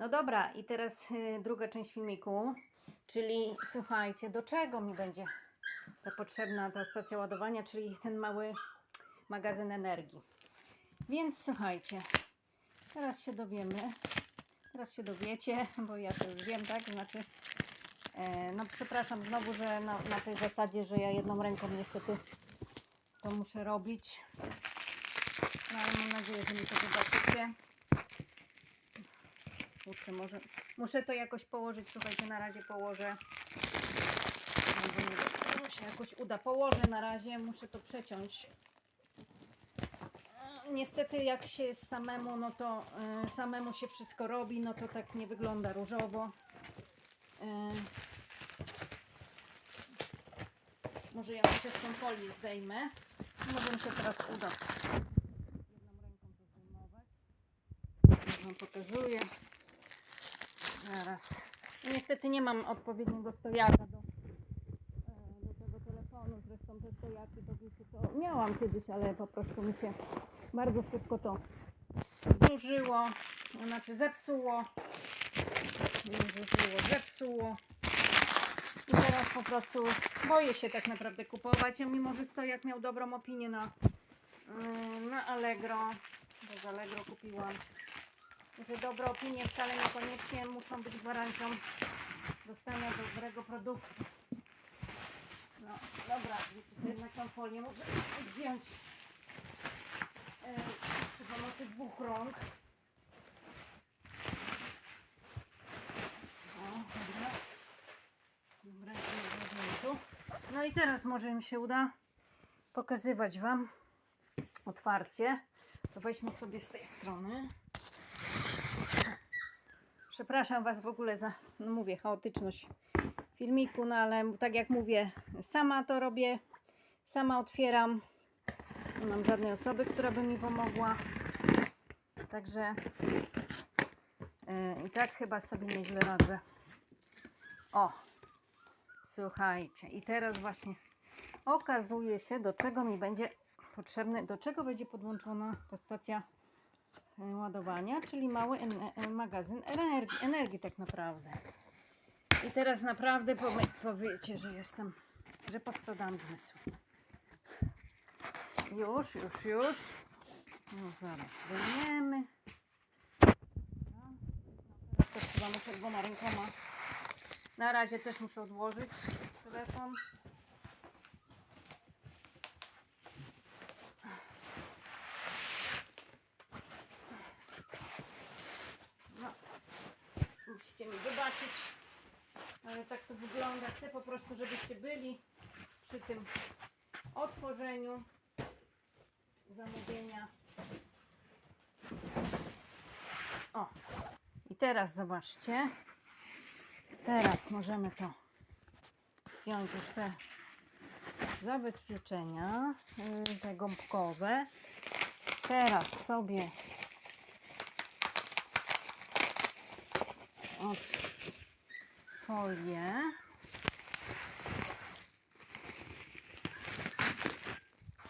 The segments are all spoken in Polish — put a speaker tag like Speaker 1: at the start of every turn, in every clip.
Speaker 1: No dobra, i teraz y, druga część filmiku, czyli słuchajcie, do czego mi będzie ta potrzebna ta stacja ładowania, czyli ten mały magazyn energii. Więc słuchajcie, teraz się dowiemy, teraz się dowiecie, bo ja to już wiem, tak? Znaczy, e, no przepraszam znowu, że na, na tej zasadzie, że ja jedną ręką niestety to muszę robić. No ale mam nadzieję, że mi to zobaczycie. Kurczę, może muszę to jakoś położyć. Słuchajcie, na razie położę. Może mi to się jakoś uda. Położę na razie, muszę to przeciąć. Niestety, jak się jest samemu, no to e, samemu się wszystko robi, no to tak nie wygląda różowo. E, może ja chociaż tą folię zdejmę. Może mi się teraz uda jedną ręką to Wam pokazuję. Zaraz. No Niestety nie mam odpowiedniego stojaka do, e, do tego telefonu. Zresztą te stojaki to wiecie to miałam kiedyś, ale po prostu mi się bardzo szybko to zużyło. Znaczy zepsuło. Nie zużyło, zepsuło. I teraz po prostu boję się tak naprawdę kupować, mimo że stojak miał dobrą opinię na, yy, na Allegro, bo z Allegro kupiłam. Że dobre opinie wcale niekoniecznie muszą być gwarancją dostania dobrego produktu. No dobra, jednak tą folię muszę zdjąć yy, przy pomocy dwóch rąk. O, dobra. Tu. No i teraz może mi się uda pokazywać Wam otwarcie. To weźmy sobie z tej strony. Przepraszam Was w ogóle za, no mówię, chaotyczność filmiku, no ale tak jak mówię, sama to robię, sama otwieram. Nie mam żadnej osoby, która by mi pomogła. Także yy, i tak chyba sobie nieźle radzę. O, Słuchajcie, i teraz właśnie okazuje się, do czego mi będzie potrzebny, do czego będzie podłączona ta stacja ładowania, czyli mały en- e, magazyn energii, energii tak naprawdę. I teraz naprawdę powie, powiecie, że jestem, że postradałam zmysł. Już, już, już. No zaraz wyjmiemy. No, teraz chyba muszę dwoma rękoma na razie też muszę odłożyć telefon. No, wybaczyć, ale tak to wygląda. Chcę po prostu, żebyście byli przy tym otworzeniu zamówienia. O, i teraz zobaczcie. Teraz możemy to zdjąć już te zabezpieczenia, yy, te gąbkowe. Teraz sobie od folię.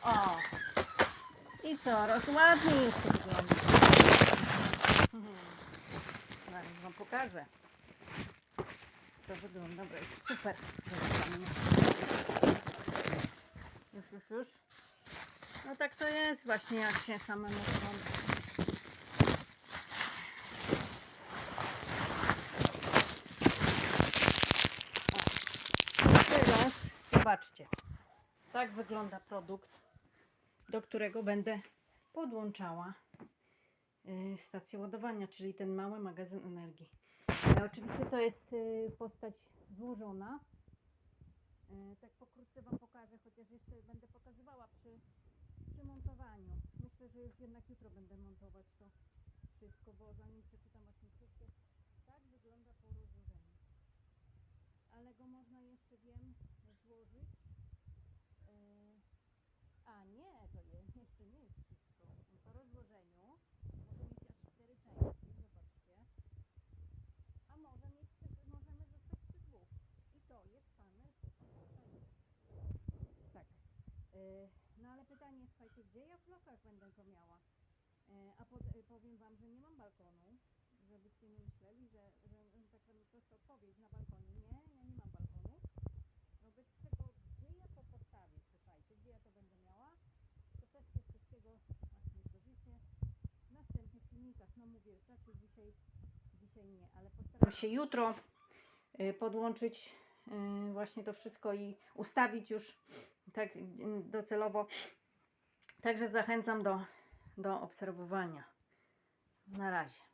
Speaker 1: O! I coraz ładniej już to. Mhm. Zaraz Wam pokażę to wygląda. Dobra, jest super. Już, już, już. No tak to jest właśnie, jak się samemu robi. O. Teraz zobaczcie. Tak wygląda produkt, do którego będę podłączała y, stację ładowania, czyli ten mały magazyn energii. Oczywiście to jest y, postać złożona. E, Tak pokrótce Wam pokażę, chociaż jeszcze będę pokazywała przy, przy montowaniu. Myślę, że już jednak jutro będę montować to wszystko, bo zanim przeczytam właśnie wszystkie, tak wygląda po rozłożeniu. Ale go można jeszcze, wiem, złożyć. A nie, to je, jeszcze nie jest wszystko. Po rozłożeniu może mieć aż cztery części, zobaczcie. A może mieć, możemy zostać przy dwóch. I to jest fotowoltaiczny. Tak. Yy, no ale pytanie, słuchajcie, gdzie ja w blokach będę to miała? Yy, a pod, yy, powiem Wam, że nie mam balkonu, żebyście nie myśleli, że, że taka prosta odpowiedź na balkonie. Nie, ja nie mam balkonu. Wobec czego, gdzie ja to postawię, słuchajcie, gdzie ja to będę miała, to też się wszystkiego macie dyspozycję w następnych filmikach. No mówię, raczej dzisiaj, nie, ale postaram się jutro y, podłączyć y, właśnie to wszystko i ustawić już tak y, docelowo. Także zachęcam do, do obserwowania. Na razie.